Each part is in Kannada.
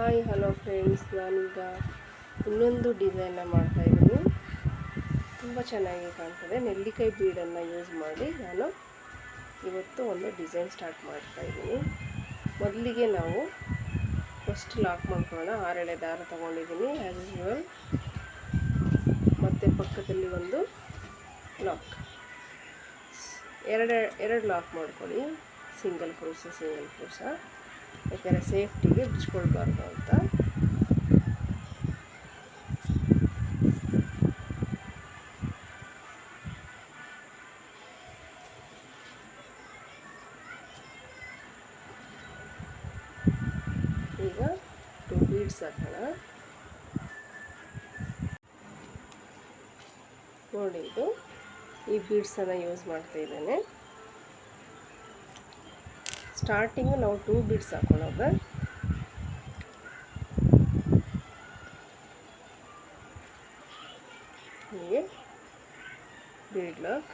ಹಾಯ್, ಹಲೋ ಫ್ರೆಂಡ್ಸ್, ನಾನೀಗ ಇನ್ನೊಂದು ಡಿಸೈನ್ನ ಮಾಡ್ತಾಯಿದ್ದೀನಿ ತುಂಬ ಚೆನ್ನಾಗಿ ಕಾಣ್ತದೆ. ನೆಲ್ಲಿಕಾಯಿ ಬೀಡನ್ನು ಯೂಸ್ ಮಾಡಿ ನಾನು ಇವತ್ತು ಒಂದು ಡಿಸೈನ್ ಸ್ಟಾರ್ಟ್ ಮಾಡ್ತಾಯಿದ್ದೀನಿ ಮೊದಲಿಗೆ ನಾವು ಫಸ್ಟ್ ಲಾಕ್ ಮಾಡ್ಕೊಳ್ಳೋಣ. ಆರೆಳೆ ದಾರ ತೊಗೊಂಡಿದ್ದೀನಿ ಆ್ಯಸ್ ಯೂಶ್ವಲ್ ಮತ್ತು ಪಕ್ಕದಲ್ಲಿ ಒಂದು ಲಾಕ್ ಎರಡು ಎರಡು ಲಾಕ್ ಮಾಡ್ಕೊಳ್ಳಿ. ಸಿಂಗಲ್ ಕ್ರೋಸ ಸಿಂಗಲ್ ಕ್ರೂಸ ಯಾಕಂದರೆ ಸೇಫ್ಟಿಗೆ ಬಿಚ್ಕೊಳ್ಬಾರ್ದು ಅಂತ. ಈಗ ಟು ಬೀಡ್ಸ್ ಹಾಕೋಣ. ನೋಡಿ ಇದು ಈ ಬೀಡ್ಸನ್ನು ಯೂಸ್ ಮಾಡ್ತಾ ಇದ್ದೇನೆ. ಸ್ಟಾರ್ಟಿಂಗು ನಾವು ಟೂ ಬೀಡ್ಸ್ ಹಾಕೊಳ್ಳೋದು ಹೀಗೆ ಲಾಕ್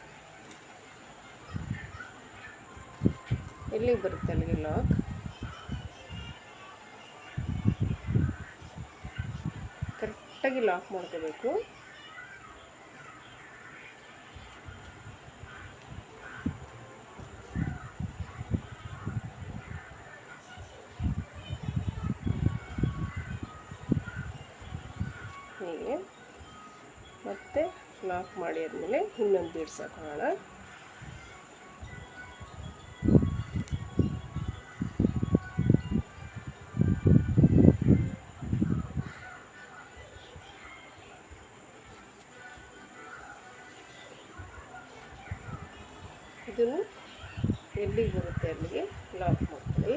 ಎಲ್ಲಿಗೆ ಬರುತ್ತೆ ಅಲ್ಲಿಗೆ ಲಾಕ್ ಕರೆಕ್ಟಾಗಿ ಲಾಕ್ ಮಾಡ್ಕೋಬೇಕು ಹೀಗೆ ಮತ್ತೆ ಲಾಕ್ ಮಾಡಿ ಆದಮೇಲೆ ಇನ್ನೊಂದು ಬೀಡ್ಸ್ ಹಾಕೊಳ್ಳೋಣ ಇದನ್ನು ಎಲ್ಲಿಗೆ ಬರುತ್ತೆ ಅಲ್ಲಿಗೆ? ಲಾಕ್ ಮಾಡ್ಕೊಳ್ಳಿ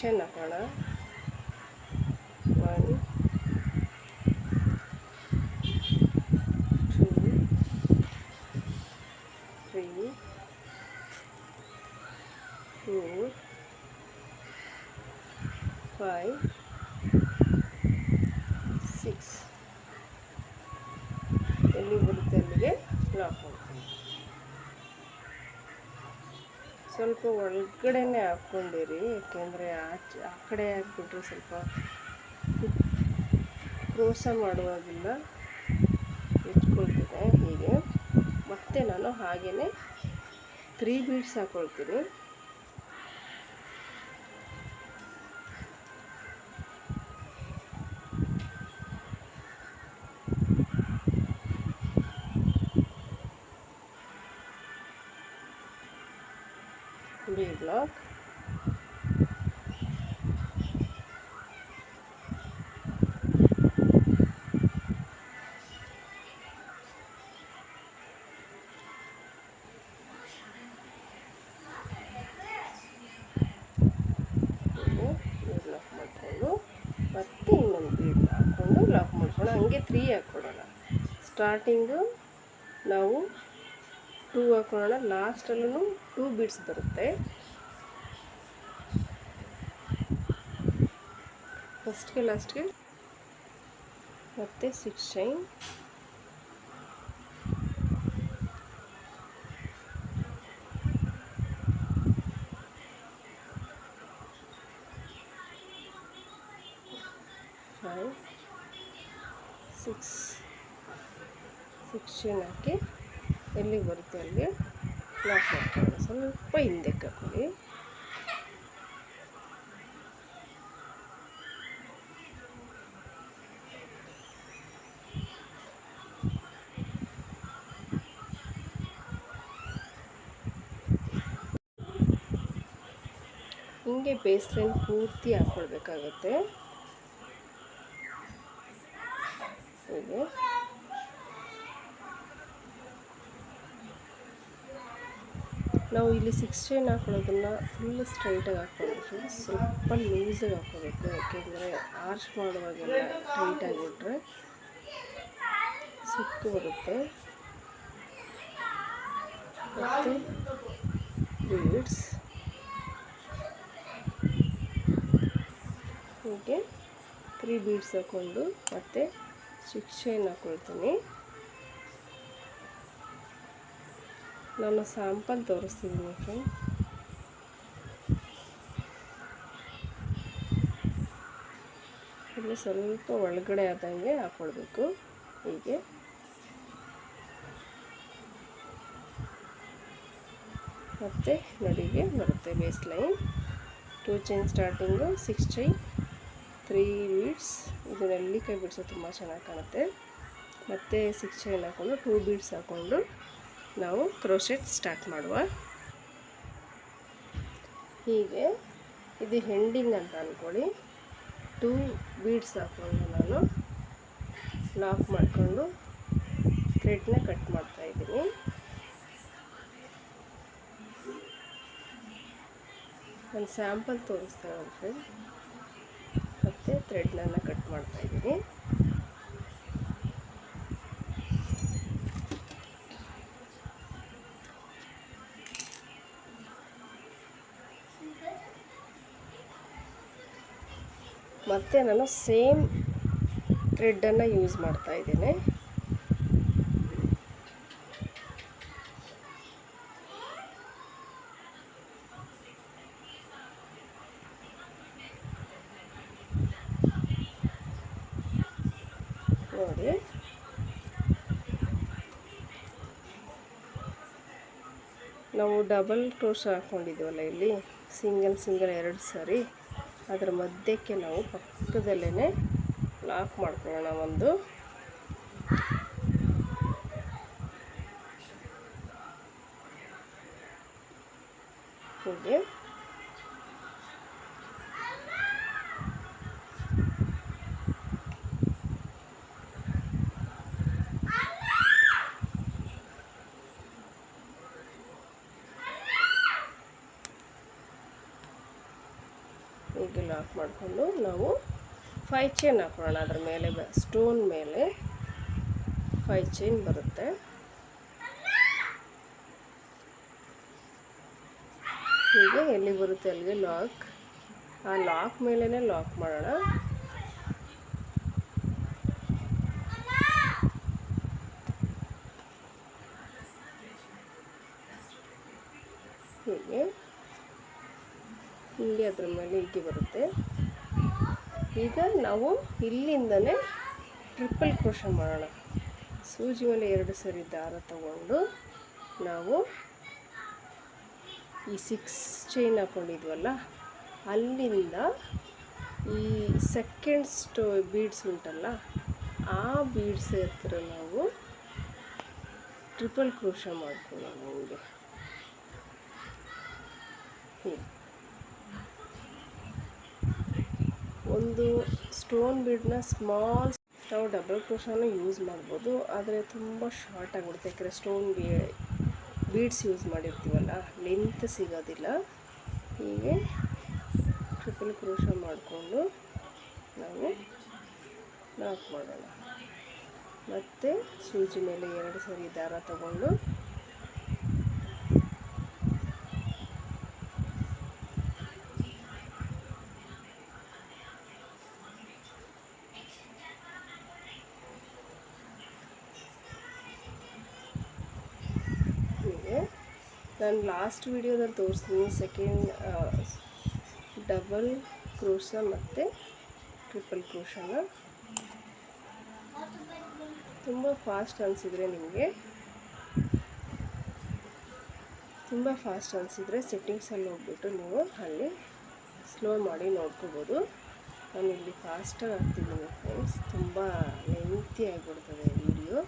ಮತ್ತು ಶಿಕ್ಷಣ ಹಾಕೋಣ one two three four five six ಎಲ್ಲಿ ಬರುತ್ತೆ ಅಲ್ಲಿಗೆ ಲಾಕ್ ಮಾಡ್ತೀನಿ ಸ್ವಲ್ಪ ಒಳಗಡೆನೆ ಹಾಕ್ಕೊಂಡಿರಿ, ಯಾಕೆಂದರೆ ಆಚೆ ಆ ಕಡೆ ಹಾಕ್ಬಿಟ್ರೆ ಸ್ವಲ್ಪ ಕ್ರೋಸ ಮಾಡುವಾಗಿಲ್ಲ. ಹೆಚ್ಕೊಳ್ತಿದೆ ಹೀಗೆ. ಮತ್ತೆ ನಾನು ಹಾಗೆಯೇ ತ್ರೀ ಬೀಡ್ಸ್ ಹಾಕ್ಕೊಳ್ತೀನಿ ಲಾಕ್ ಮಾಡಿಕೊಂಡು ಮತ್ತೆ ಇನ್ನೊಂದು ಲಾಕ್ ಮಾಡ್ಕೊಂಡು ಹಂಗೆ ತ್ರೀ ಹಾಕ್ಕೊಡೋಣ. ಸ್ಟಾರ್ಟಿಂಗು ನಾವು ಟೂ ಹಾಕೊಳ್ಳೋಣ. ಲಾಸ್ಟಲ್ಲೂ ಟೂ ಬೀಡ್ಸ್ ಬರುತ್ತೆ. ಫಸ್ಟ್ಗೆ, ಲಾಸ್ಟ್ಗೆ ಮತ್ತು six chain five, six six chain ಹಾಕಿ. ಎಲ್ಲಿಗೆ ಬರುತ್ತೆ ಅಲ್ಲಿಗೆ ಲಾಕ್ ಮಾಡ್ಕೊಳ್ಳೋಣ. ಸ್ವಲ್ಪ ಹಿಂದಕ್ಕೆ ಹಾಕೊಳ್ಳಿ ಹಿಂಗೆ ಬೇಸ್ ಪೂರ್ತಿ ಹಾಕ್ಕೊಳ್ಬೇಕಾಗತ್ತೆ. ಹೀಗೆ. ನಾವು ಇಲ್ಲಿ ಸಿಕ್ಸ್ ಚೈನ್ ಹಾಕೊಳ್ಳೋದನ್ನು ಫುಲ್ ಸ್ಟ್ರೈಟಾಗಿ ಹಾಕ್ಕೊಂಡು ಫ್ರೆಂಡ್ಸ್ ಸ್ವಲ್ಪ ಲೂಸಾಗಿ ಹಾಕ್ಕೋಬೇಕು. ಯಾಕೆಂದರೆ ಆರ್ಚ್ ಮಾಡುವಾಗೆಲ್ಲ ಟೈಟಾಗಿಬಿಟ್ರೆ ಸಿಕ್ಕು ಬರುತ್ತೆ. ಮತ್ತು ಬೀಡ್ಸ್ ಹೀಗೆ ತ್ರೀ ಬೀಡ್ಸ್ ಹಾಕ್ಕೊಂಡು ಮತ್ತು ಸಿಕ್ಸ್ ಚೈನ್ ಹಾಕ್ಕೊಳ್ತೀನಿ ನಾನು ಸ್ಯಾಂಪಲ್ ತೋರಿಸ್ತೀನಿ ಫ್ರೆಂಡ್ ಇಲ್ಲಿ ಸ್ವಲ್ಪ ಒಳಗಡೆ ಆದಂಗೆ ಹಾಕ್ಕೊಳ್ಬೇಕು ಹೀಗೆ. ಮತ್ತು ನಡಿಗೆ ಬರುತ್ತೆ base line. Two chain starting, six chain, three beads. ಇದು ನೆಲ್ಲಿಕಾಯಿ ಬಿಡ್ಸೋ ತುಂಬ ಚೆನ್ನಾಗಿ ಕಾಣುತ್ತೆ. ಮತ್ತು ಸಿಕ್ಸ್ ಚೈನ್ ಹಾಕ್ಕೊಂಡು ಟೂ ಬೀಡ್ಸ್ ಹಾಕ್ಕೊಂಡು ನಾವು ಕ್ರೋಶೆಟ್ ಸ್ಟಾರ್ಟ್ ಮಾಡುವ. ಹೀಗೆ, ಇದು ಹೆಂಡಿಂಗ್ ಅಂತ ಅಂದ್ಕೊಳ್ಳಿ ಟೂ ಬೀಡ್ಸ್ ಹಾಕ್ಕೊಂಡು ನಾನು ಲಾಕ್ ಮಾಡಿಕೊಂಡು ಥ್ರೆಡ್ನ ಕಟ್ ಮಾಡ್ತಾ ಇದ್ದೀನಿ. ನಾನು ಸ್ಯಾಂಪಲ್ ತೋರಿಸ್ತಾ ಫ್ರೆಂಡ್ ಮತ್ತು ಥ್ರೆಡ್ನನ್ನು ಕಟ್ ಮಾಡ್ತಾ ಮತ್ತು ನಾನು ಸೇಮ್ ಥ್ರೆಡ್ಡನ್ನು ಯೂಸ್ ಮಾಡ್ತಾ ಇದ್ದೀನಿ. ನಾವು ಡಬಲ್ ಕ್ರೋಶ ಹಾಕ್ಕೊಂಡಿದ್ದೀವಲ್ಲ ಇಲ್ಲಿ ಸಿಂಗಲ್ ಸಿಂಗಲ್ ಎರಡು ಸಾರಿ. ಅದರ ಮಧ್ಯಕ್ಕೆ ನಾವು ಪಕ್ಕದಲ್ಲೇ ಲಾಕ್ ಮಾಡ್ಕೊಳ್ಳೋಣ ಒಂದು. ಹೀಗೆ. ಲಾಕ್ ಮಾಡಿಕೊಂಡು ನಾವು ಫೈ ಚೈನ್ ಹಾಕೊಳ್ಳೋಣ. ಅದ್ರ ಮೇಲೆ ಸ್ಟೋನ್ ಮೇಲೆ ಫೈ ಚೈನ್ ಬರುತ್ತೆ. ಹೀಗೆ ಎಲ್ಲಿ ಬರುತ್ತೆ ಅಲ್ಲಿಗೆ ಲಾಕ್. ಆ ಲಾಕ್ ಮೇಲೇ ಲಾಕ್ ಮಾಡೋಣ. ಹೀಗೆ. ಹಿಂಗೆ ಅದ್ರ ಮೇಲೆ ಹೀಗೆ ಬರುತ್ತೆ. ಈಗ ನಾವು ಇಲ್ಲಿಂದನೇ ಟ್ರಿಪಲ್ ಕ್ರೋಶ ಮಾಡೋಣ. ಸೂಜಿ ಮೇಲೆ ಎರಡು ಸರಿ ದಾರ ತಗೊಂಡು ನಾವು ಈ ಸಿಕ್ಸ್ ಚೈನ್ ಹಾಕ್ಕೊಂಡಿದ್ವಲ್ಲ ಅಲ್ಲಿಂದ ಈ ಸೆಕೆಂಡ್ ಸ್ಟೋ ಬೀಡ್ಸ್ ಉಂಟಲ್ಲ, ಆ ಬೀಡ್ಸ್ ಹತ್ರ ನಾವು ಟ್ರಿಪಲ್ ಕ್ರೋಶ ಮಾಡ್ಕೊಳ್ಳೋಣ ಹಿಂಗೆ ಹೀಗೆ ಒಂದು ಸ್ಟೋನ್ ಬೀಡನ್ನ ಸ್ಮಾಲ್ ನಾವು ಡಬಲ್ ಕ್ರೋಶಾನು ಯೂಸ್ ಮಾಡ್ಬೋದು. ಆದರೆ ತುಂಬ ಶಾರ್ಟ್ ಆಗಿಬಿಡುತ್ತೆ. ಯಾಕಂದರೆ ಸ್ಟೋನ್ ಬೀ ಬೀಡ್ಸ್ ಯೂಸ್ ಮಾಡಿರ್ತೀವಲ್ಲ, ಲೆಂತ್ ಸಿಗೋದಿಲ್ಲ. ಹೀಗೆ ಟ್ರಿಪಲ್ ಕ್ರೋಶ ಮಾಡಿಕೊಂಡು ನಾವು ಲಾಕ್ ಮಾಡೋಣ. ಮತ್ತು ಸೂಜಿ ಮೇಲೆ ಎರಡು ಸರಿ ದಾರ ತಗೊಂಡು ಹೀಗೆ ನಾನು ಲಾಸ್ಟ್ ವಿಡಿಯೋದಲ್ಲಿ ತೋರಿಸ್ತೀನಿ. ಸೆಕೆಂಡ್ ಡಬಲ್ ಕ್ರೋಶ ಮತ್ತು ಟ್ರಿಪಲ್ ಕ್ರೋಶನ ತುಂಬ ಫಾಸ್ಟ್ ಅನಿಸಿದ್ರೆ ನಿಮಗೆ. ತುಂಬ ಫಾಸ್ಟ್ ಅನಿಸಿದ್ರೆ ಸೆಟ್ಟಿಂಗ್ಸಲ್ಲಿ ಹೋಗ್ಬಿಟ್ಟು ನೀವು ಅಲ್ಲಿ ಸ್ಲೋ ಮಾಡಿ ನೋಡ್ಕೋಬೋದು. ನಾನು ಇಲ್ಲಿ ಫಾಸ್ಟಾಗಿ ಆಗ್ತಿದ್ದೀನಿ ಫ್ರೆಂಡ್ಸ್ ತುಂಬ ಲೆಂತಿ ಆಗಿಬಿಡ್ತದೆ ವಿಡಿಯೋ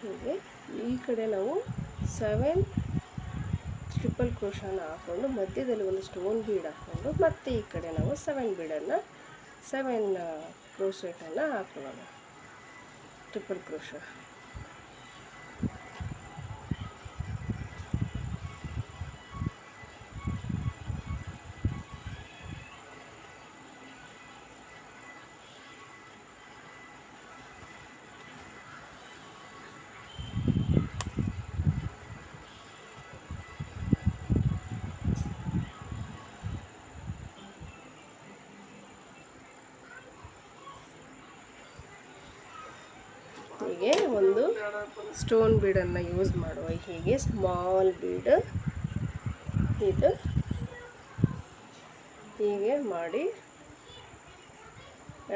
ಹೀಗೆ ಈ ಕಡೆ ನಾವು ಸೆವೆನ್ ಟ್ರಿಪಲ್ ಕ್ರೋಶನ ಹಾಕ್ಕೊಂಡು ಮಧ್ಯದಲ್ಲಿ ಒಂದು ಸ್ಟೋನ್ ಬೀಡ್ ಹಾಕ್ಕೊಂಡು ಮತ್ತೆ ಈ ಕಡೆ ನಾವು ಸೆವೆನ್ ಬೀಡನ್ನು ಸೆವೆನ್ ಕ್ರೋಸೆಟನ್ನು ಹಾಕೊಳ್ಳೋಣ ಟ್ರಿಪಲ್ ಕ್ರೋಶ ಸ್ಟೋನ್ ಬೀಡನ್ನು ಯೂಸ್ ಮಾಡುವ ಹೀಗೆ ಸ್ಮಾಲ್ ಬೀಡ್ ಇದು ಹೀಗೆ ಮಾಡಿ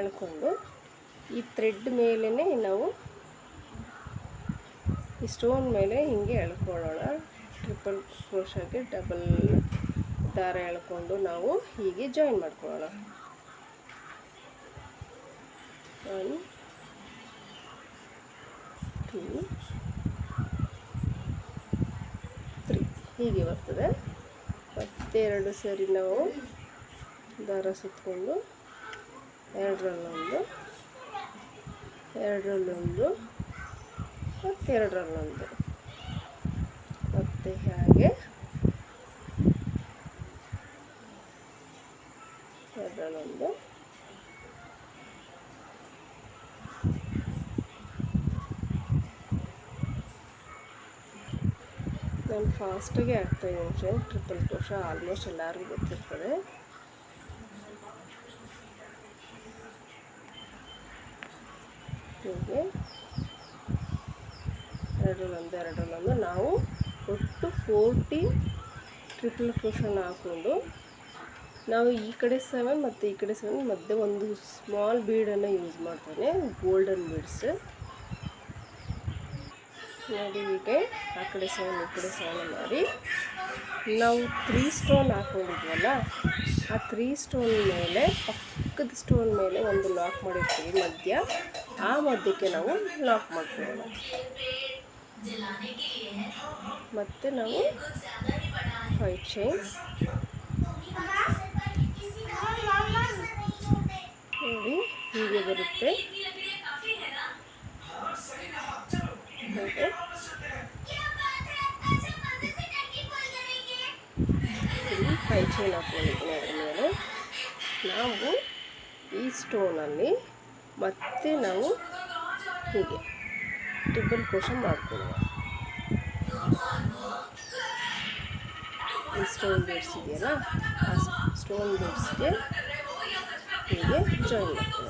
ಎಳ್ಕೊಂಡು ಈ ಥ್ರೆಡ್ ಮೇಲೇ ನಾವು ಈ ಸ್ಟೋನ್ ಮೇಲೆ ಹಿಂಗೆ ಎಳ್ಕೊಳ್ಳೋಣ. ಟ್ರಿಪಲ್ ಕ್ರೋಶಾಗೆ ಡಬಲ್ ದಾರ ಎಳ್ಕೊಂಡು ನಾವು ಹೀಗೆ ಜಾಯಿನ್ ಮಾಡ್ಕೊಳ್ಳೋಣ. ಒನ್ ಟೂ ತ್ರೀ ಹೀಗೆ ಬರ್ತದೆ. ಮತ್ತೆ ಎರಡು ಸರಿ ನಾವು ದಾರ ಸುತ್ತಕೊಂಡು ಎರಡರಲ್ಲೊಂದು ಎರಡರಲ್ಲೊಂದು ಮತ್ತೆ ಹಾಗೆ ಎರಡರಲ್ಲೊಂದು ನಾನು ಆಗ್ತಾ ಇದೆ ಫ್ರೆಂಡ್ ಟ್ರಿಪಲ್ ಕ್ರೋಶ ಆಲ್ಮೋಸ್ಟ್ ಎಲ್ಲರಿಗೂ ಗೊತ್ತಿರ್ತದೆ. ಹೀಗೆ. ಎರಡರಲ್ಲೊಂದು ಎರಡರಲ್ಲೊಂದು ನಾವು ಒಟ್ಟು ಫೋರ್ಟಿ ಟ್ರಿಪಲ್ ಕ್ರೋಶನ ಹಾಕ್ಕೊಂಡು, ನಾವು ಈ ಕಡೆ ಸೆವೆನ್ ಮತ್ತು ಈ ಕಡೆ ಸೆವೆನ್ ಮಧ್ಯೆ ಒಂದು ಸ್ಮಾಲ್ ಬೀಡನ್ನು ಯೂಸ್ ಮಾಡ್ತಾನೆ ಗೋಲ್ಡನ್ ಬೀಡ್ಸ್ ನೋಡಿ ಹೀಗೆ ಆ ಕಡೆ ಸೌಂಡ್ ಈ ಕಡೆ ಸೌಂಡ್ ಮಾಡಿ. ನಾವು ತ್ರೀ ಸ್ಟೋನ್ ಹಾಕೊಂಡಿದ್ವಲ್ಲ, ಆ ತ್ರೀ ಸ್ಟೋನ್ ಮೇಲೆ, ಪಕ್ಕದ ಸ್ಟೋನ್ ಮೇಲೆ ಒಂದು ಲಾಕ್ ಮಾಡಿರ್ತೀವಿ ಮಧ್ಯ. ಆ ಮಧ್ಯಕ್ಕೆ ನಾವು ಲಾಕ್ ಮಾಡ್ಕೊಳ್ಳೋಣ. ಮತ್ತು ನಾವು ಫೈ ಚೈನ್ ನೋಡಿ ಹೀಗೆ ಬರುತ್ತೆ. ಹೀಗೆ ಕೈ ಚೈನ್ ಹಾಕ್ಕೊಂಡಿದ್ದೀನಿ ಅದರ ಮೇಲೆ. ನಾವು ಈ ಸ್ಟೋನಲ್ಲಿ ಮತ್ತೆ ನಾವು ಹೀಗೆ ಟಿಬ್ಬಲ್ ಕೋಶ ಮಾಡ್ಕೊಳ್ಳುವ ಈ ಸ್ಟೋನ್ ಬೇಡ್ಸ್ ಇದೆಯಲ್ಲ, ಆ ಸ್ಟೋನ್ ಬೇಡ್ಸ್ಗೆ ಹೀಗೆ ಜಾಯಿನ್ ಮಾಡ್ಕೊಳ್ಳೋಣ.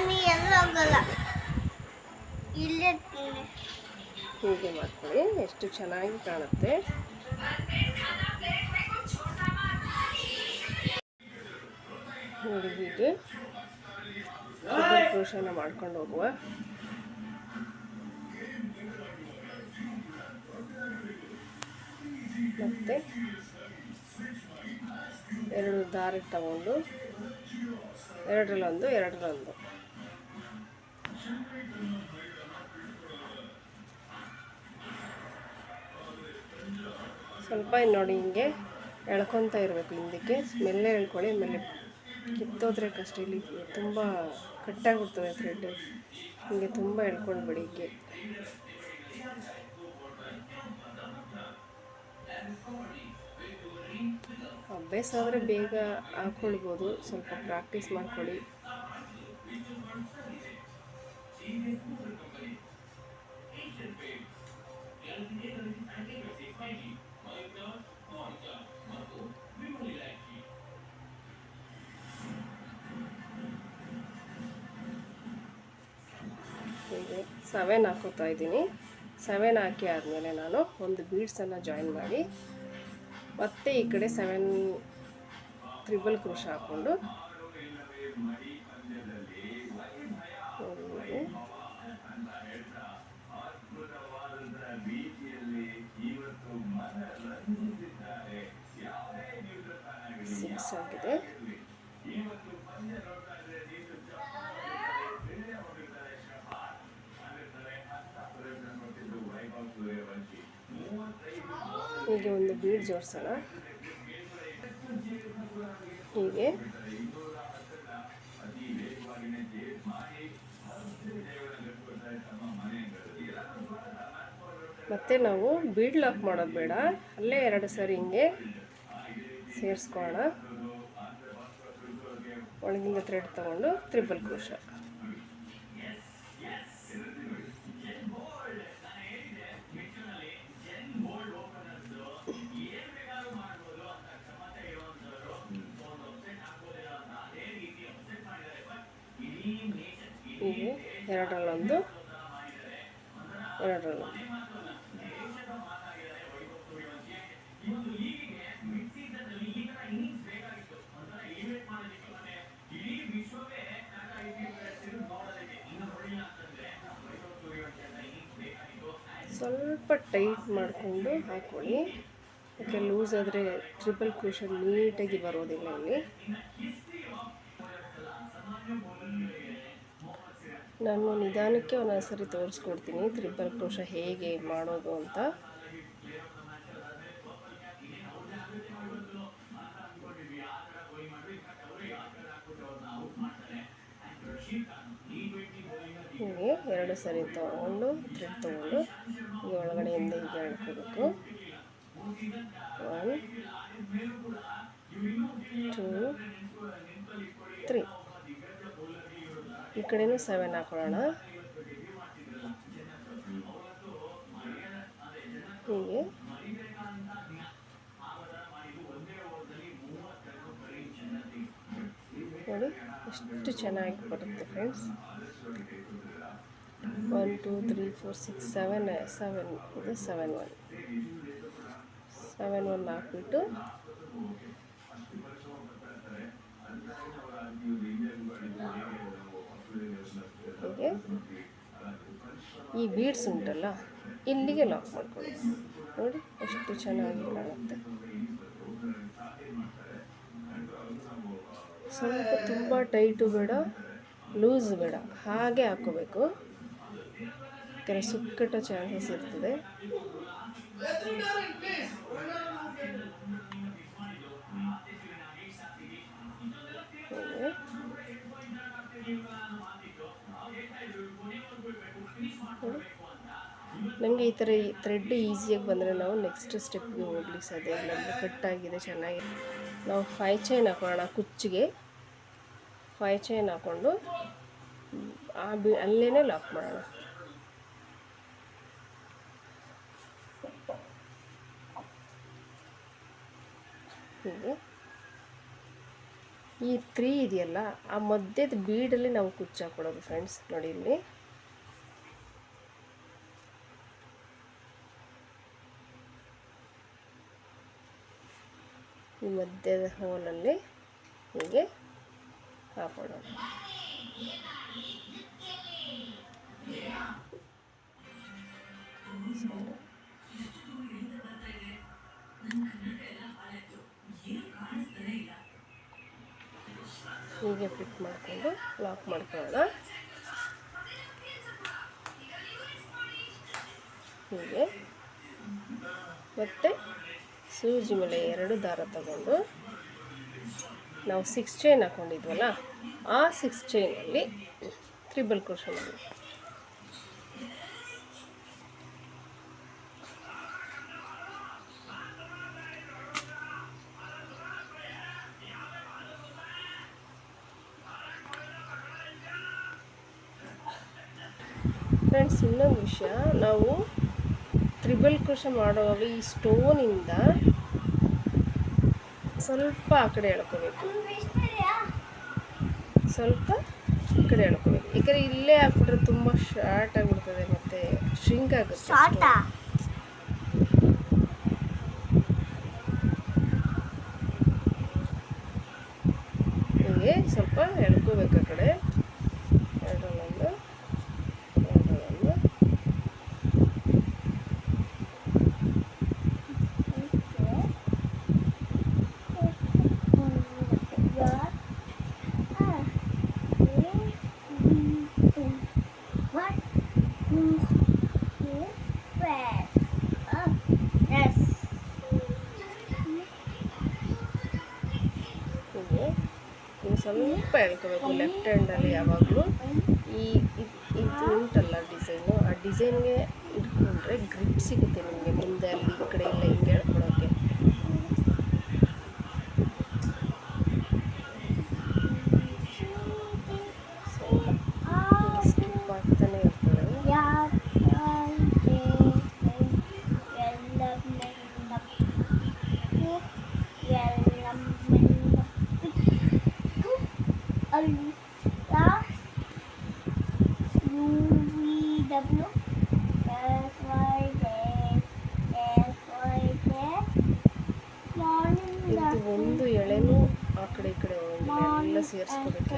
ನಾನು ಎಲ್ಲ ಹೋಗಲ್ಲ. ಇಲ್ಲೇ. ಹೀಗೆ ಮಾಡ್ಕೊಳ್ಳಿ. ಎಷ್ಟು ಚೆನ್ನಾಗಿ ಕಾಣುತ್ತೆ. ಹುಡುಗಿಗೆ ಹೀಗೆ. ಮಾಡ್ಕೊಂಡು ಹೋಗುವ. ಮತ್ತೆ ಎರಡು ದಾರಿ ತಗೊಂಡು, ಎರಡರಲ್ಲೊಂದು ಎರಡರಲ್ಲೊಂದು. ಸ್ವಲ್ಪ ನೋಡಿ ಹಿಂಗೆ ಎಳ್ಕೊತಾ ಇರಬೇಕು ಹಿಂದಕ್ಕೆ. ಮೆಲ್ಲೆ ಎಳ್ಕೊಳ್ಳಿ, ಆಮೇಲೆ ಕಿತ್ತೋದ್ರೆ ಕಷ್ಟ. ಇಲ್ಲಿ ತುಂಬ ಕಟ್ಟಾಗ್ಬಿಡ್ತದೆ ಥ್ರೆಡ್ ಹಿಂಗೆ ತುಂಬ ಎಳ್ಕೊಂಡ್ಬಿಡಿ ಹೀಗೆ. ಅಭ್ಯಾಸ ಆದರೆ ಬೇಗ ಹಾಕ್ಕೊಳ್ಬೋದು ಸ್ವಲ್ಪ ಪ್ರಾಕ್ಟೀಸ್ ಮಾಡ್ಕೊಳ್ಳಿ. ಸೆವೆನ್ ಹಾಕೋತಾ ಇದ್ದೀನಿ. ಸೆವೆನ್ ಹಾಕಿ ಆದಮೇಲೆ ನಾನು ಒಂದು ಬೀಡ್ಸನ್ನು ಜಾಯಿನ್ ಮಾಡಿ ಮತ್ತೆ ಈ ಕಡೆ ಸೆವೆನ್ ತ್ರಿಬಲ್ ಕ್ರೋಶ ಹಾಕ್ಕೊಂಡು ಹೀಗೆ ಒಂದು ಬೀಡ್ ಜೋಡಿಸೋಣ. ಹೀಗೆ. ಮತ್ತೆ ನಾವು ಬೀಡ್ ಲಾಕ್ ಮಾಡೋದು ಬೇಡ. ಅಲ್ಲೇ ಎರಡು ಸರಿ ಹಿಂಗೆ ಸೇರಿಸ್ಕೊಳ್ಳೋಣ. ಒಳಗಿಂದ ಥ್ರೆಡ್ ತಗೊಂಡು ತ್ರಿಬಲ್ ಕ್ರೋಶ ಎರಡರಲ್ಲೊಂದು ಎರಡರಲ್ಲೊಂದು. ಸ್ವಲ್ಪ ಟೈಟ್ ಮಾಡಿಕೊಂಡು ಹಾಕ್ಕೊಳ್ಳಿ ಯಾಕೆ ಲೂಸ್ ಆದರೆ ಟ್ರಿಪಲ್ ಕ್ರೋಶನ್ ನೀಟಾಗಿ ಬರೋದಿಲ್ಲ ಇಲ್ಲಿ. ನಾನು ನಿಧಾನಕ್ಕೆ ಒಂದೊಂದು ಸರಿ ತೋರಿಸ್ಕೊಡ್ತೀನಿ. ತ್ರಿಬಲ್ ಕ್ರೋಶ ಹೇಗೆ ಮಾಡೋದು ಅಂತ. ಹೀಗೆ ಎರಡು ಸರಿ ತೊಗೊಂಡು, ಥ್ರೆಡ್ ತೊಗೊಂಡು ಈ ಒಳಗಡೆಯಿಂದ ಈಗ ಹೇಳ್ಕೊಬೇಕು ಒನ್, ಟೂ, ತ್ರೀ. ಈ ಕಡೆನೂ ಸೆವೆನ್ ಹಾಕೊಳ್ಳೋಣ. ಹೀಗೆ. ನೋಡಿ, ಎಷ್ಟು ಚೆನ್ನಾಗಿ ಬರುತ್ತೆ friends one two three four six seven seven ಇದು ಸೆವೆನ್ ಒನ್ ಸೆವೆನ್ ಒನ್ ಹಾಕ್ಬಿಟ್ಟು ಹೀಗೆ ಈ ಬೀಡ್ಸ್ ಉಂಟಲ್ಲ, ಇಲ್ಲಿಗೆ ಲಾಕ್ ಮಾಡ್ಕೊಳ್ಳಿ. ನೋಡಿ ಎಷ್ಟು ಚೆನ್ನಾಗಿ ಕಾಣುತ್ತೆ. ಸ್ವಲ್ಪ ತುಂಬ ಟೈಟು ಬೇಡ ಲೂಸ್ ಬೇಡ. ಹಾಗೆ ಹಾಕೋಬೇಕು ಯಾಕಂದರೆ ಸುಕ್ಕಟ ಚಾನ್ಸಸ್ ಇರ್ತದೆ. ನನಗೆ ಈ ಥರ ಥ್ರೆಡ್ ಈಸಿಯಾಗಿ ಬಂದರೆ ನಾವು ನೆಕ್ಸ್ಟ್ ಸ್ಟೆಪ್ಗೆ ಹೋಗ್ಲಿಕ್ಕೆ ಸಾಧ್ಯ ಅಂದರೆ ಕಟ್ಟಾಗಿದೆ ಚೆನ್ನಾಗಿ ನಾವು ಫೈ ಚೈನ್ ಹಾಕೊಳ್ಳೋಣ ಕುಚ್ಚಿಗೆ. ಫೈ ಚೈನ್ ಹಾಕ್ಕೊಂಡು ಆ ಬಿ ಅಲ್ಲೇ ಲಾಕ್ ಮಾಡೋಣ. ಹೀಗೆ ಈ ತ್ರೀ ಇದೆಯಲ್ಲ, ಆ ಮಧ್ಯದ ಬೀಡಲ್ಲಿ ನಾವು ಕುಚ್ಚು ಫ್ರೆಂಡ್ಸ್. ನೋಡಿ ಇಲ್ಲಿ. ಈ ಮಧ್ಯದ ಹೋಲಲ್ಲಿ ಹೀಗೆ ಹಾಕೊಳ್ಳೋಣ. ಹೀಗೆ ಫಿಟ್ ಮಾಡಿಕೊಂಡು ಲಾಕ್ ಮಾಡ್ಕೊಳ್ಳೋಣ ಹೀಗೆ ಮತ್ತು ಸೂಜಿ ಮೇಲೆ ಎರಡು ದಾರ ತಗೊಂಡು ನಾವು ಸಿಕ್ಸ್ ಚೈನ್ ಹಾಕ್ಕೊಂಡಿದ್ವಲ್ಲ ಆ ಸಿಕ್ಸ್ ಚೈನಲ್ಲಿ ತ್ರಿಬಲ್ ಕ್ರೋಶ ಮಾಡಿ ಫ್ರೆಂಡ್ಸ್ ಇನ್ನೊಂದು ವಿಷಯ, ನಾವು ತ್ರಿಬಲ್ ಕ್ರೋಶ ಮಾಡುವಾಗ ಈ ಸ್ಟೋನಿಂದ ಸ್ವಲ್ಪ ಆ ಕಡೆ ಎಳ್ಕೋಬೇಕು. ಸ್ವಲ್ಪ ಈ ಕಡೆ ಎಳ್ಕೋಬೇಕು. ಯಾಕಂದರೆ ಇಲ್ಲೇ ಹಾಕ್ಬಿಟ್ರೆ ತುಂಬ ಶಾರ್ಟ್ ಆಗಿಬಿಡ್ತದೆ ಮತ್ತು ಶ್ರಿಂಕ್ ಆಗುತ್ತೆ. ಸ್ವಲ್ಪ ಎಳ್ಕೋಬೇಕು ಆ ಕಡೆ ಎರಡರಲ್ಲೊಂದು ಎರಡರಲ್ಲೊಂದು One, two, three, four. Oh, yes. ಹೀಗೆ ನೀವು ಸ್ವಲ್ಪ ಎಳ್ಕೋಬೇಕು ಲೆಫ್ಟ್ ಹ್ಯಾಂಡಲ್ಲಿ ಯಾವಾಗಲೂ. ಈ ಇದ್- ಉಂಟಲ್ಲ ಡಿಸೈನು ಆ ಡಿಸೈನ್ಗೆ 嗯。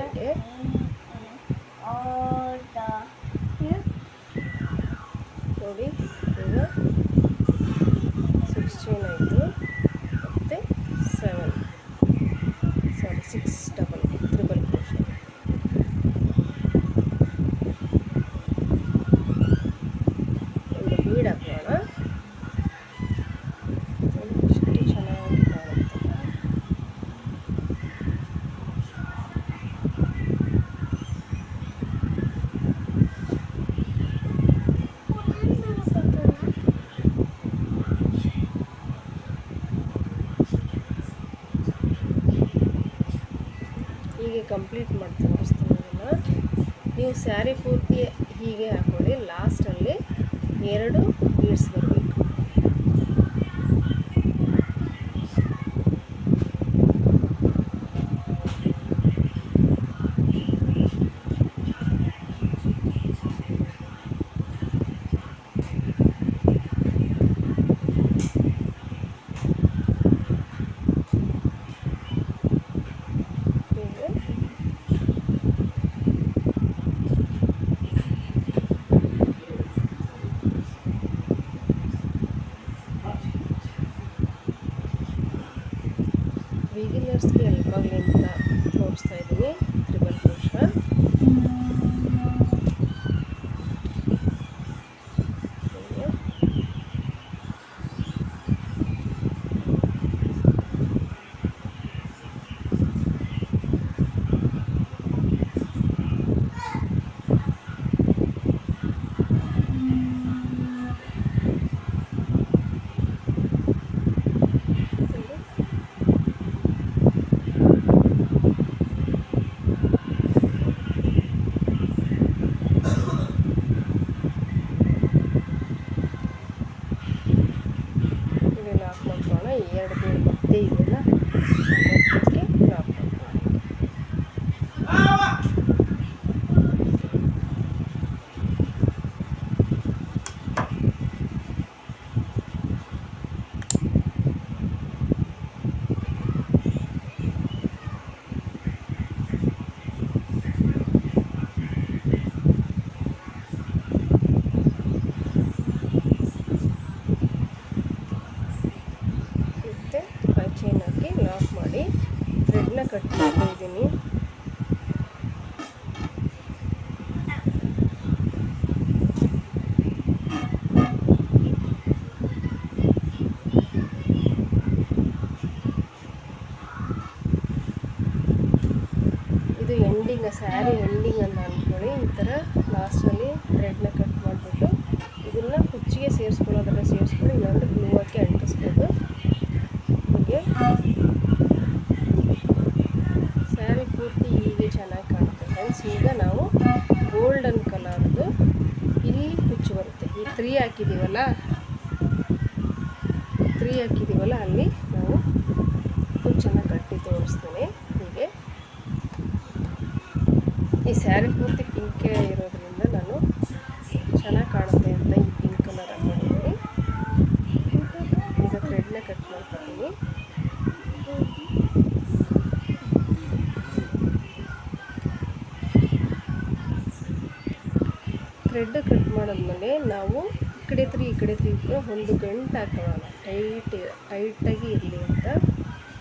ನೀವು ಸ್ಯಾರಿ ಪೂರ್ತಿ ಹೀಗೆ ಹಾಕೊಳ್ಳಿ. ಲಾಸ್ಟಲ್ಲಿ ಎರಡು ಬೀಡ್ಸ್ ಹಾಕಿದ್ದೀವಲ್ಲ? ತ್ರೀ ಹಾಕಿದ್ದೀವಲ್ಲ ಅಲ್ಲಿ? ನಾವು ಕುಚ್ಚನ್ನು ಕಟ್ಟಿ ತೋರಿಸ್ತೀನಿ ಹೀಗೆ. ಈ ಸ್ಯಾರಿ ಪೂರ್ತಿ ಪಿಂಕೇ ಇರೋದ್ರಿಂದ ನಾನು ಚೆನ್ನಾಗಿ ಕಾಣುತ್ತೆ ಅಂತ ಈ ಪಿಂಕ್ ಕಲರ್ ಹಾಕೊಂಡಿದ್ದೀನಿ ಈಗ ಥ್ರೆಡ್ನ ಕಟ್ ಮಾಡ್ಕೊತೀನಿ. ಥ್ರೆಡ್ ಕಟ್ ಮಾಡಿದ್ಮೇಲೆ ನಾವು ಕಡೆ ತ್ರೀ ಈ ಕಡೆ ತ್ರೀ ಒಂದು ಗಂಟು ಹಾಕೋಣ ಟೈಟ್ ಟೈಟಾಗಿ ಇರಲಿ ಅಂತ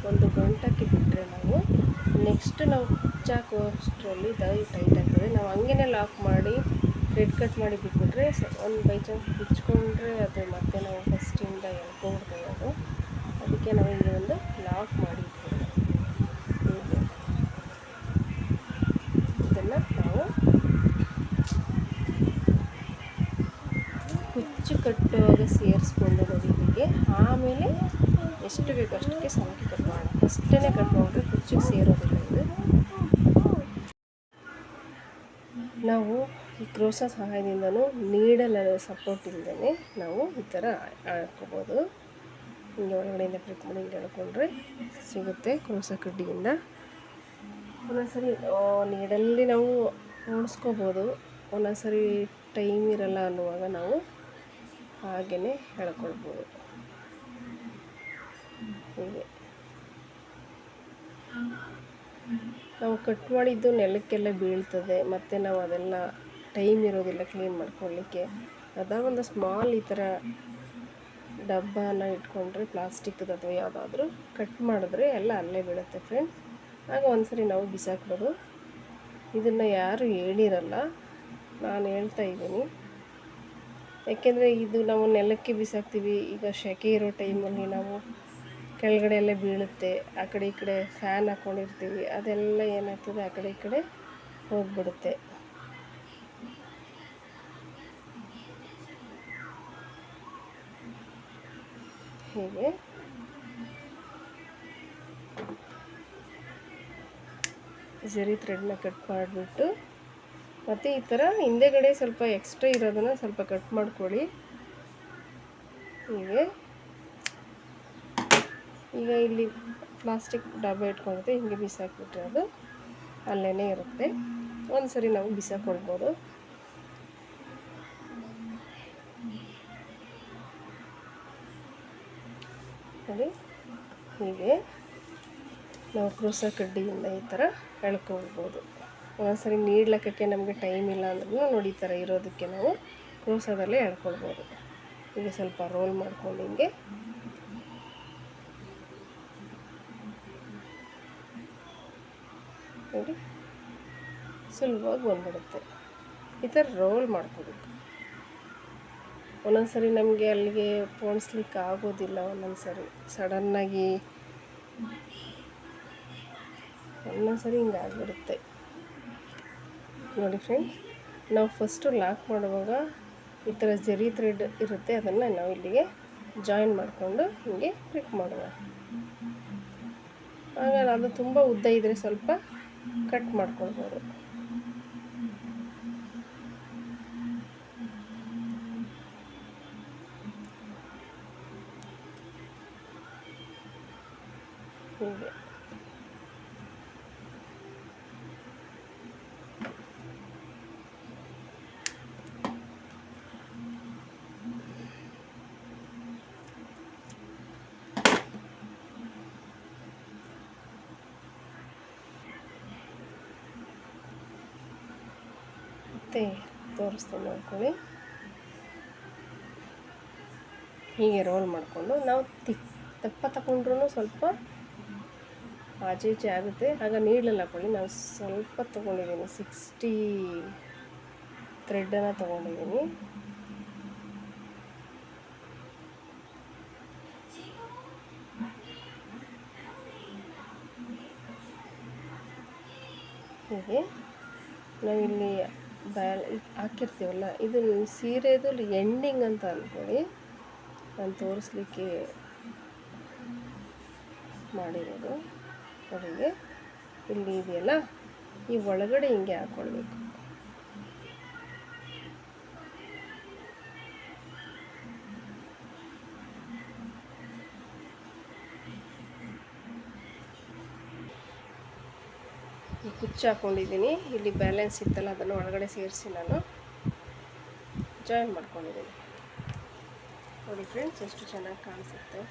ಒಂದು ಗಂಟಕ್ಕೆ ಬಿಟ್ಟರೆ ನಾವು ನೆಕ್ಸ್ಟ್ ನಾವು ಕುಚ್ಚಾಕೋ ಅಷ್ಟರಲ್ಲಿ ದೈ ಟೈಟ್ ಆಗ್ತದೆ. ನಾವು ಹಂಗೇ ಲಾಕ್ ಮಾಡಿ ಥ್ರೆಡ್ ಕಟ್ ಮಾಡಿ ಬಿಟ್ಬಿಟ್ರೆ ಒಂದು ಬೈ ಚಾನ್ಸ್ ಬಿಚ್ಕೊಂಡ್ರೆ ಅದು ಮತ್ತೆ ನಾವು ಫಸ್ಟಿಂದ ಎಳ್ಕೊಬಿಡ್ತೇವೆ ಅದು. ಅದಕ್ಕೆ ನಾವು ಇಲ್ಲಿ ಒಂದು ಲಾಕ್ ಮಾಡಿ ಇಟ್ಬಿಡೋಣ. ಹೀಗೆ ಇದನ್ನು ನಾವು ಕುಚ್ಚು ಕಟ್ಟುವಾಗ ಸೇರಿಸ್ಕೊಂಡು ನೋಡಿ ಹೀಗೆ ಆಮೇಲೆ ಎಷ್ಟು ಬೇಕು ಅಷ್ಟಕ್ಕೆ ಸಮಕ್ಕೆ ಕಟ್ ಮಾಡೋಣ ಅಷ್ಟೇ ಕಟ್ ಮಾಡಿದ್ರೆ ಕುಚ್ಚಿಗೆ ಸೇರೋದಿಲ್ಲ ಇದು. ನಾವು ಈ ಕ್ರೋಸ ಸಹಾಯದಿಂದನೂ ನೀಡಲ್ ಸಪೋರ್ಟ್ ಇಲ್ಲದೇ ನಾವು ಈ ಥರ ಹಾಕೋಬೋದು ಹಿಂಗೆ ಒಳಗಡೆಯಿಂದ ಪ್ರಿಕ್ ಮಾಡಿ ಹಿಂಗೆ ಸಿಗುತ್ತೆ ಕ್ರೋಸ ಕಡ್ಡಿಯಿಂದ. ಒಂದೊಂದ್ಸರಿ ನೀಡಲ್ಲಿ ನಾವು ಓಡಿಸ್ಕೋಬೋದು. ಒಂದೊಂದ್ಸರಿ ಟೈಮ್ ಇರಲ್ಲ ಅನ್ನುವಾಗ ನಾವು ಹಾಗೆಯೇ ಹೇಳ್ಕೊಳ್ಬೋದು. ಹೀಗೆ. ನಾವು ಕಟ್ ಮಾಡಿದ್ದು ನೆಲಕ್ಕೆಲ್ಲ ಬೀಳ್ತದೆ, ಮತ್ತು ನಾವು ಅದೆಲ್ಲ ಟೈಮ್ ಇರೋದಿಲ್ಲ ಕ್ಲೀನ್ ಮಾಡ್ಕೊಳ್ಳಿಕ್ಕೆ ಅದ ಒಂದು ಸ್ಮಾಲ್ ಈ ಥರ ಡಬ್ಬನ ಇಟ್ಕೊಂಡ್ರೆ ಪ್ಲಾಸ್ಟಿಕ್ದು ಅಥವಾ ಯಾವುದಾದ್ರೂ ಕಟ್ ಮಾಡಿದ್ರೆ ಎಲ್ಲ ಅಲ್ಲೇ ಬೀಳುತ್ತೆ ಫ್ರೆಂಡ್ಸ್. ಆಗ ಒಂದ್ಸರಿ ನಾವು ಬಿಸಾಕ್ಬೋದು ಇದನ್ನು ಯಾರು ಹೇಳಿರಲ್ಲ, ನಾನು ಹೇಳ್ತಾ ಇದ್ದೀನಿ. ಯಾಕೆಂದರೆ ಇದು ನಾವು ನೆಲಕ್ಕೆ ಬಿಸಾಕ್ತೀವಿ. ಈಗ ಸೆಕೆ ಇರೋ ಟೈಮಲ್ಲಿ ನಾವು ಕೆಳಗಡೆ ಎಲ್ಲ ಬೀಳುತ್ತೆ. ಆ ಕಡೆ ಈ ಕಡೆ ಫ್ಯಾನ್ ಹಾಕ್ಕೊಂಡಿರ್ತೀವಿ ಅದೆಲ್ಲ ಏನಾಗ್ತದೆ? ಆ ಕಡೆ ಈ ಕಡೆ ಹೋಗ್ಬಿಡುತ್ತೆ. ಹೀಗೆ. ಜರಿ ಥ್ರೆಡ್ನ ಕಟ್ ಮಾಡಿಬಿಟ್ಟು ಮತ್ತು ಈ ಥರ ಹಿಂದೆಗಡೆ ಸ್ವಲ್ಪ ಎಕ್ಸ್ಟ್ರಾ ಇರೋದನ್ನು ಸ್ವಲ್ಪ ಕಟ್ ಮಾಡ್ಕೊಳ್ಳಿ. ಹೀಗೆ. ಈಗ ಇಲ್ಲಿ ಪ್ಲಾಸ್ಟಿಕ್ ಡಬ್ಬ ಇಟ್ಕೊಂಡಿದ್ದೆ ಹಿಂಗೆ ಬಿಸಾಕ್ಬಿಟ್ರೆ ಅದು ಅಲ್ಲೇ ಇರುತ್ತೆ. ಒಂದು ಸರಿ ನಾವು ಬಿಸಾಕೊಳ್ಬೋದು. ನೋಡಿ, ಹೀಗೆ. ನಾವು ಕ್ರೂಸ ಕಡ್ಡಿಯಿಂದ ಈ ಥರ ಎಳ್ಕೊಳ್ಬೋದು. ಒಂದೊಂದ್ಸರಿ ನೀಡ್ಲಕ್ಕೆ ನಮಗೆ ಟೈಮ್ ಇಲ್ಲ ಅಂದ್ರೂ ನೋಡಿ ಥರ ಇರೋದಕ್ಕೆ ನಾವು ಕೋಸದಲ್ಲಿ ಎಳ್ಕೊಳ್ಬೋದು. ಈಗ ಸ್ವಲ್ಪ ರೋಲ್ ಮಾಡ್ಕೊಂಡು ಹಿಂಗೆ. ನೋಡಿ. ಸುಲಭವಾಗಿ ಬಂದ್ಬಿಡುತ್ತೆ. ಈ ಥರ ರೋಲ್ ಮಾಡ್ಕೋಬೇಕು. ಒಂದೊಂದ್ಸರಿ ನಮಗೆ ಅಲ್ಲಿಗೆ ಪೋಣಿಸ್ಲಿಕ್ಕೆ ಆಗೋದಿಲ್ಲ, ಒಂದೊಂದ್ಸರಿ ಸಡನ್ನಾಗಿ ಒಂದೊಂದ್ಸರಿ ಹಿಂಗೆ ಆಗಿಬಿಡುತ್ತೆ ನೋಡಿ ಫ್ರೆಂಡ್ಸ್ ನಾವು ಫಸ್ಟು ಲಾಕ್ ಮಾಡುವಾಗ ಈ ಥರ ಜರಿ ಥ್ರೆಡ್ ಇರುತ್ತೆ, ಅದನ್ನು ನಾವು ಇಲ್ಲಿಗೆ ಜಾಯಿನ್ ಮಾಡಿಕೊಂಡು ಹಿಂಗೆ ಕ್ಲಿಕ್ ಮಾಡುವ ಆಗ ಅದು ತುಂಬ ಉದ್ದ ಇದ್ದರೆ ಸ್ವಲ್ಪ ಕಟ್ ಮಾಡ್ಕೊಳ್ಬೋದು. ಹೀಗೆ. ಮತ್ತೆ ತೋರಿಸ್ತೀನಿ ನೋಡ್ಕೊಳ್ಳಿ. ಹೀಗೆ ರೋಲ್ ಮಾಡಿಕೊಂಡು ನಾವು ತಿಕ್ ದಪ್ಪ ತಗೊಂಡ್ರೂ ಸ್ವಲ್ಪ ಆಚೆ ಈಚೆ ಆಗುತ್ತೆ. ಆಗ ನೀಡಲಿಲ್ಲ ಹಾಕೊಳ್ಳಿ. ನಾವು ಸ್ವಲ್ಪ ತೊಗೊಂಡಿದ್ದೀನಿ ಸಿಕ್ಸ್ಟಿ ಥ್ರೆಡನ್ನು ತೊಗೊಂಡಿದ್ದೀನಿ. ಹೀಗೆ. ನಾವಿಲ್ಲಿ ಬ್ಯಾಲ್ ಹಾಕಿರ್ತೀವಲ್ಲ, ಇದು ಸೀರೆದು ಎಂಡಿಂಗ್ ಅಂತ ಅಂದ್ಕೊಳ್ಳಿ ನಾನು ತೋರಿಸ್ಲಿಕ್ಕೆ ಮಾಡಿರೋದು. ಅವರಿಗೆ ಇಲ್ಲಿ ಇದೆಯಲ್ಲ? ಈ ಒಳಗಡೆ ಹಿಂಗೆ ಹಾಕ್ಕೊಳ್ಬೇಕು ಕುಚ್ಚು ಹಾಕ್ಕೊಂಡಿದ್ದೀನಿ ಇಲ್ಲಿ ಬ್ಯಾಲೆನ್ಸ್ ಇತ್ತಲ್ಲ, ಅದನ್ನು ಒಳಗಡೆ ಸೇರಿಸಿ ನಾನು. ಜಾಯಿನ್ ಮಾಡ್ಕೊಂಡಿದ್ದೀನಿ. ನೋಡಿ ಫ್ರೆಂಡ್ಸ್ ಎಷ್ಟು ಚೆನ್ನಾಗಿ ಕಾಣಿಸುತ್ತೆ.